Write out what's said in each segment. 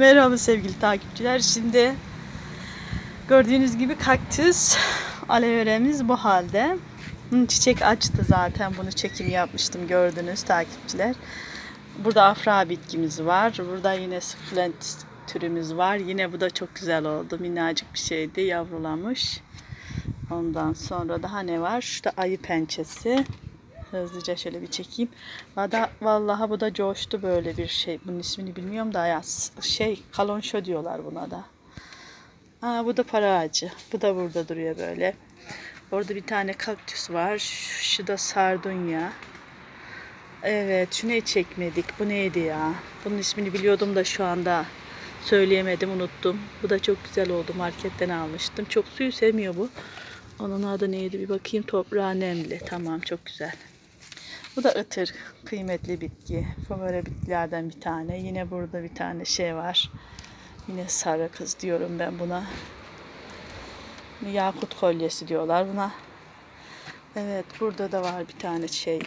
Merhaba sevgili takipçiler. Şimdi gördüğünüz gibi kaktüs aloe bu halde. Çiçek açtı zaten. Bunu çekim yapmıştım gördünüz takipçiler. Burada afra bitkimiz var. Burada yine sukulent türümüz var. Yine bu da çok güzel oldu. Minnacık bir şeydi. Yavrulamış. Ondan sonra daha ne var? Şurada ayı pençesi. Hızlıca şöyle bir çekeyim. Vada, vallahi bu da coştu böyle bir şey. Bunun ismini bilmiyorum da ya şey kalonşo diyorlar buna da. Ha, bu da para ağacı. Bu da burada duruyor böyle. Orada bir tane kaktüs var. Şu, şu da sardunya. Evet, şunu hiç çekmedik. Bu neydi ya? Bunun ismini biliyordum da şu anda söyleyemedim, unuttum. Bu da çok güzel oldu. Marketten almıştım. Çok suyu sevmiyor bu. Onun adı neydi bir bakayım. Toprağı nemli. Tamam, çok güzel. Bu da ıtır. Kıymetli bitki. Favori bitkilerden bir tane. Yine burada bir tane şey var. Yine sarı kız diyorum ben buna. Yakut kolyesi diyorlar buna. Evet burada da var bir tane şey.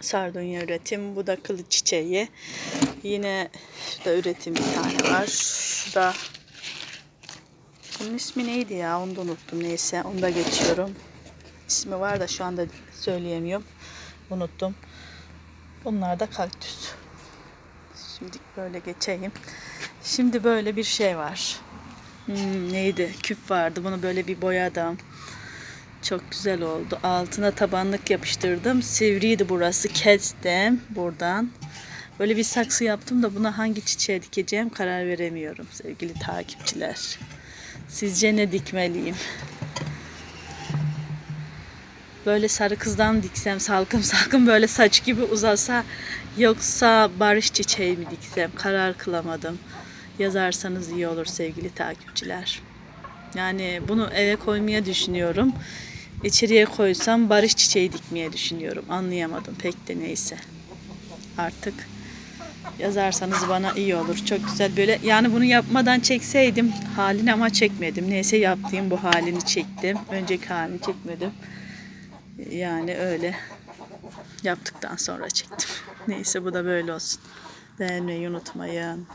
Sardunya üretim. Bu da kılıç çiçeği. Yine şurada üretim bir tane var. Şurada bunun ismi neydi ya? Onu da unuttum. Neyse onu da geçiyorum. İsmi var da şu anda söyleyemiyorum. Unuttum. Bunlar da kaktüs. Şimdi böyle geçeyim. Şimdi böyle bir şey var. Hmm, neydi? Küp vardı. Bunu böyle bir boyadım. Çok güzel oldu. Altına tabanlık yapıştırdım. Sivriydi burası. Kestim buradan. Böyle bir saksı yaptım da buna hangi çiçeğe dikeceğim karar veremiyorum sevgili takipçiler. Sizce ne dikmeliyim? Böyle sarı kızdan diksem salkım salkım böyle saç gibi uzasa yoksa barış çiçeği mi diksem karar kılamadım. Yazarsanız iyi olur sevgili takipçiler. Yani bunu eve koymaya düşünüyorum. İçeriye koysam barış çiçeği dikmeye düşünüyorum. Anlayamadım pek de neyse. Artık yazarsanız bana iyi olur. Çok güzel böyle yani bunu yapmadan çekseydim halini ama çekmedim. Neyse yaptığım bu halini çektim. Önceki halini çekmedim. Yani öyle yaptıktan sonra çektim. Neyse bu da böyle olsun. Beğenmeyi unutmayın.